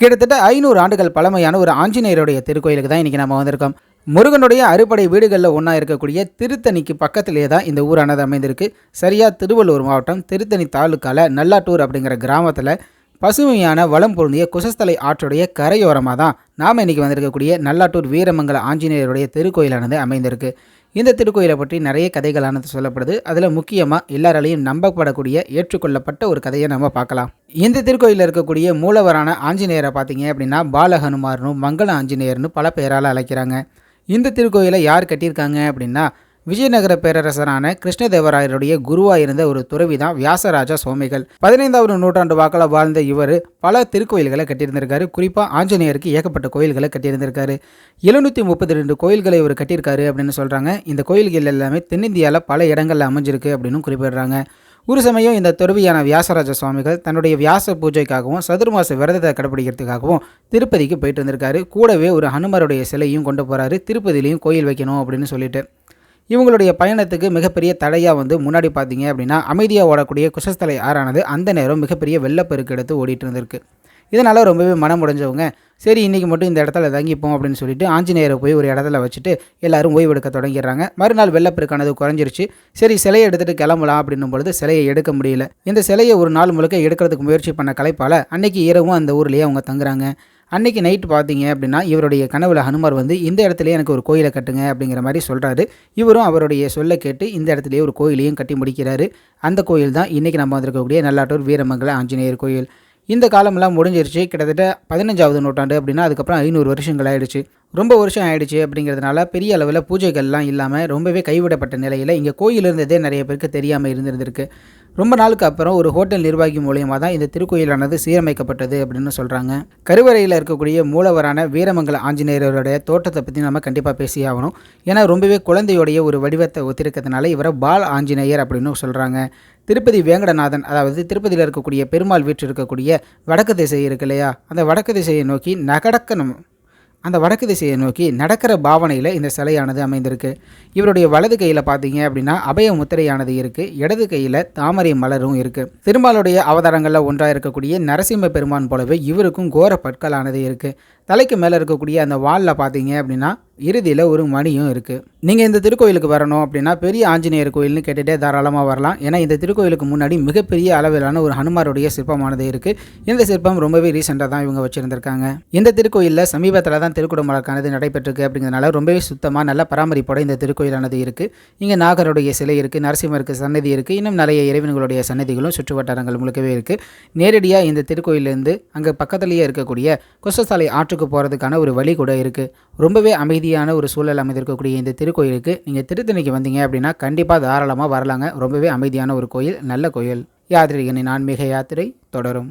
கிட்டத்தட்ட ஐநூறு ஆண்டுகள் பழமையான ஒரு ஆஞ்சநேயருடைய திருக்கோயிலுக்கு தான் இன்றைக்கி நம்ம வந்திருக்கோம். முருகனுடைய அறுபடை வீடுகளில் ஒன்றா இருக்கக்கூடிய திருத்தணிக்கு பக்கத்திலே தான் இந்த ஊரானது அமைந்திருக்கு. சரியாக திருவள்ளூர் மாவட்டம் திருத்தணி தாலுக்கால நல்லாட்டூர் அப்படிங்கிற கிராமத்தில் பசுமையான வளம் பொருந்திய குசஸ்தலை ஆற்றுடைய கரையோரமாக தான் நாம் இன்றைக்கி வந்திருக்கக்கூடிய நல்லாட்டூர் வீரமங்கல ஆஞ்சநேயருடைய திருக்கோயிலானது அமைந்திருக்கு. இந்த திருக்கோயிலை பற்றி நிறைய கதைகளானது சொல்லப்படுது. அதில் முக்கியமாக எல்லாராலையும் நம்பப்படக்கூடிய ஏற்றுக்கொள்ளப்பட்ட ஒரு கதையை நம்ம பார்க்கலாம். இந்த திருக்கோயிலில் இருக்கக்கூடிய மூலவரான ஆஞ்சநேயரை பார்த்தீங்க அப்படின்னா பாலஹனுமார்னு மங்கள ஆஞ்சநேயர்னு பல பெயரால் அழைக்கிறாங்க. இந்த திருக்கோயிலை யார் கட்டியிருக்காங்க அப்படின்னா விஜயநகர பேரரசரான கிருஷ்ணதேவராயருடைய குருவாக இருந்த ஒரு துறவி தான் வியாசராஜா சுவாமிகள். பதினைந்தாவது நூற்றாண்டு வாக்கில் வாழ்ந்த இவர் பல திருக்கோயில்களை கட்டியிருந்திருக்காரு. குறிப்பாக ஆஞ்சநேயருக்கு ஏகப்பட்ட கோயில்களை கட்டியிருந்திருக்காரு. எழுநூற்றி முப்பத்தி ரெண்டு கோயில்களை இவர் கட்டியிருக்காரு அப்படின்னு சொல்கிறாங்க இந்த கோயில்கள் எல்லாமே தென்னிந்தியாவில் பல இடங்களில் அமைஞ்சிருக்கு அப்படின்னு குறிப்பிடுறாங்க. ஒரு சமயம் இந்த துறவியான வியாசராஜ சுவாமிகள் தன்னுடைய வியாச பூஜைக்காகவும் சதுர்மாச விரதத்தை கடைபிடிக்கிறதுக்காகவும் திருப்பதிக்கு போயிட்டு வந்திருக்காரு. கூடவே ஒரு ஹனுமருடைய சிலையும் கொண்டு போகிறாரு திருப்பதிலையும் கோயில் வைக்கணும் அப்படின்னு சொல்லிட்டு. இவங்களுடைய பயணத்துக்கு மிகப்பெரிய தடையாக வந்து முன்னாடி பார்த்தீங்க அப்படின்னா அமைதியாக ஓடக்கூடிய குசஸ்தலை ஆறானது அந்த நேரம் மிகப்பெரிய வெள்ளப்பெருக்கு எடுத்து ஓடிட்டு இருந்திருக்கு இதனால் ரொம்பவே மனம் உடைஞ்சவங்க சரி இன்றைக்கி மட்டும் இந்த இடத்துல தங்கிப்போம் அப்படின்னு சொல்லிட்டு ஆஞ்சநேயரை போய் ஒரு இடத்துல வச்சுட்டு எல்லாரும் ஓய்வெடுக்க தொடங்கிடுறாங்க. மறுநாள் வெள்ளப்பெருக்கானது குறைஞ்சிருச்சு. சரி சிலையை எடுத்துகிட்டு கிளம்பலாம் அப்படின்னும் பொழுது சிலையை எடுக்க முடியல. இந்த சிலையை ஒரு நாள் முழுக்க எடுக்கிறதுக்கு முயற்சி பண்ண கலைப்பால் அன்னைக்கு இரவும் அந்த ஊர்லேயே அவங்க தங்குறாங்க. அன்னைக்கு நைட்டு பார்த்தீங்க அப்படின்னா இவருடைய கனவுல ஹனுமார் வந்து இந்த இடத்துல எனக்கு ஒரு கோயிலை கட்டுங்க அப்படிங்கிற மாதிரி சொல்கிறாரு இவரும் அவருடைய சொல்ல கேட்டு இந்த இடத்துலயே ஒரு கோயிலையும் கட்டி முடிக்கிறாரு. அந்த கோயில் தான் இன்றைக்கி நம்ம வந்திருக்கக்கூடிய நல்லாட்டூர் வீரமங்கல ஆஞ்சநேயர் கோயில். இந்த காலமெல்லாம் முடிஞ்சிருச்சு. கிட்டத்தட்ட பதினஞ்சாவது நூற்றாண்டு அப்படின்னா அதுக்கப்புறம் ஐநூறு வருஷங்கள் ஆயிடுச்சு. ரொம்ப வருஷம் ஆயிடுச்சு அப்படிங்கிறதுனால பெரிய அளவில் பூஜைகள்லாம் இல்லாமல் ரொம்பவே கைவிடப்பட்ட நிலையில் இங்கே கோயில் இருந்ததே நிறைய பேருக்கு தெரியாமல் இருந்திருந்திருக்கு. ரொம்ப நாளுக்கு அப்புறம் ஒரு ஹோட்டல் நிர்வாகி மூலியமாக தான் இந்த திருக்கோயிலானது சீரமைக்கப்பட்டது அப்படின்னு சொல்கிறாங்க கருவறையில் இருக்கக்கூடிய மூலவரான வீரமங்கல ஆஞ்சநேயருடைய தோட்டத்தை பற்றி நம்ம கண்டிப்பாக பேசி ஆகணும். ஏன்னா ரொம்பவே குழந்தையுடைய ஒரு வடிவத்தை ஒத்திருக்கிறதுனால இவரை பால் ஆஞ்சநேயர் அப்படின்னு சொல்கிறாங்க திருப்பதி வேங்கடநாதன் அதாவது திருப்பதியில் இருக்கக்கூடிய பெருமாள் வீட்டு இருக்கக்கூடிய வடக்கு திசை இருக்கு இல்லையா? அந்த வடக்கு திசையை நோக்கி நகடக்கணும் அந்த வடக்கு திசையை நோக்கி நடக்கிற பாவனையில் இந்த சிலையானது அமைந்திருக்கு. இவருடைய வலது கையில் பார்த்தீங்க அப்படின்னா அபய முத்திரையானது இருக்குது இடது கையில் தாமரை மலரும் இருக்குது திருமாலுடைய அவதாரங்களில் ஒன்றாக இருக்கக்கூடிய நரசிம்ம பெருமான் போலவே இவருக்கும் கோர பற்களானது இருக்குது தலைக்கு மேலே இருக்கக்கூடிய அந்த வாலில் பார்த்தீங்க அப்படின்னா இறுதியில் ஒரு மணியும் இருக்குது நீங்கள் இந்த திருக்கோயிலுக்கு வரணும் அப்படின்னா பெரிய ஆஞ்சநேயர் கோயில்னு கேட்டுகிட்டே தாராளமாக வரலாம். ஏன்னா இந்த திருக்கோயிலுக்கு முன்னாடி மிகப்பெரிய அளவிலான ஒரு ஹனுமாருடைய சிற்பமானது இருக்குது இந்த சிற்பம் ரொம்பவே ரீசெண்டாக தான் இவங்க வச்சுருந்துருக்காங்க. இந்த திருக்கோயிலில் சமீபத்தில் தான் திருக்குடமலக்கானது நடைபெற்றிருக்கு அப்படிங்கிறதுனால ரொம்பவே சுத்தமாக நல்ல பராமரிப்போட இந்த திருக்கோயிலானது இருக்குது இங்கே நாகருடைய சிலை இருக்குது நரசிம்மருக்கு சன்னதி இருக்குது இன்னும் நிறைய இறைவன்களுடைய சன்னதிகளும் சுற்று வட்டாரங்கள் முழுக்கவே இருக்குது நேரடியாக இந்த திருக்கோயிலேருந்து அங்கே பக்கத்துலேயே இருக்கக்கூடிய கொசசாலை ஆற்றுக்கு போகிறதுக்கான ஒரு வழி கூட இருக்குது ரொம்பவே அமைதியான ஒரு சூழல் அமைந்திருக்கக்கூடிய இந்த திருக்கோயிலுக்கு நீங்கள் திருத்தணிக்கு வந்தீங்க அப்படின்னா கண்டிப்பாக தாராளமாக வரலாங்க. ரொம்பவே அமைதியான ஒரு கோயில் நல்ல கோயில். யாத்திரிகனின் ஆன்மீக யாத்திரை தொடரும்.